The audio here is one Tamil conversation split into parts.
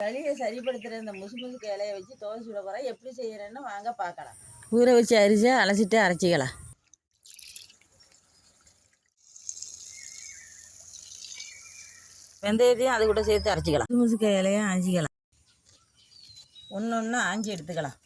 சளியை சரிப்படுத்துகிற இந்த முசு முசுக்கு இலையை வச்சு தோசை சுட போகிறேன் எப்படி செய்கிறேன்னு வாங்க பார்க்கலாம். ஊற வச்சு அரிசி அலசிட்டு அரைச்சிக்கலாம். வெந்தயத்தையும் அது கூட சேர்த்து அரைச்சிக்கலாம். முசுமுசுக்கு இலையை ஆஞ்சிக்கலாம் ஒன்று ஒன்று ஆஞ்சி எடுத்துக்கலாம்.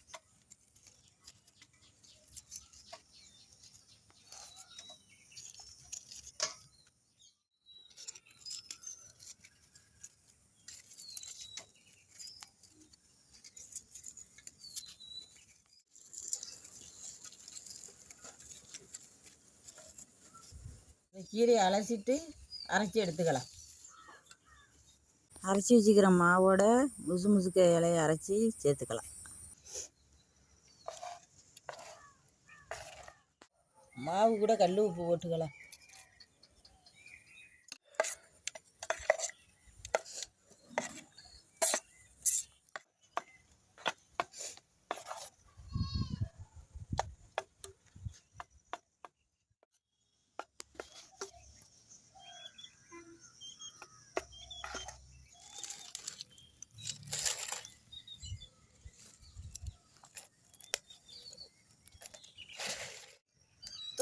இந்த கீரையை அலசிட்டு அரைச்சி எடுத்துக்கலாம். அரைச்சி வச்சுக்கிற மாவோட முசு முசுக்க இலையை அரைச்சி சேர்த்துக்கலாம். மாவு கூட கல் உப்பு போட்டுக்கலாம்.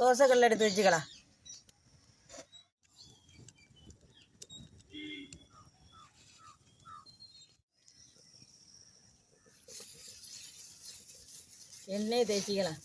தோசை கல் எடுத்து வச்சுக்கலாம் எண்ணெய் தேய்ச்சிக்கலாம்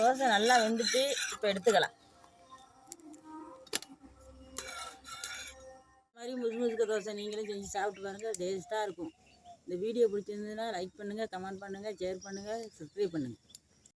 தோசை நல்லா வெந்துட்டு இப்போ எடுத்துக்கலாம். மாதிரி முதுகு முதுக்க தோசை நீங்களும் செஞ்சு சாப்பிட்டு பாருங்கள் டேஸ்ட்டாக இருக்கும். இந்த வீடியோ பிடிச்சிருந்ததுன்னா லைக் பண்ணுங்கள் கமெண்ட் பண்ணுங்கள் ஷேர் பண்ணுங்கள் சப்ஸ்கிரைப் பண்ணுங்கள்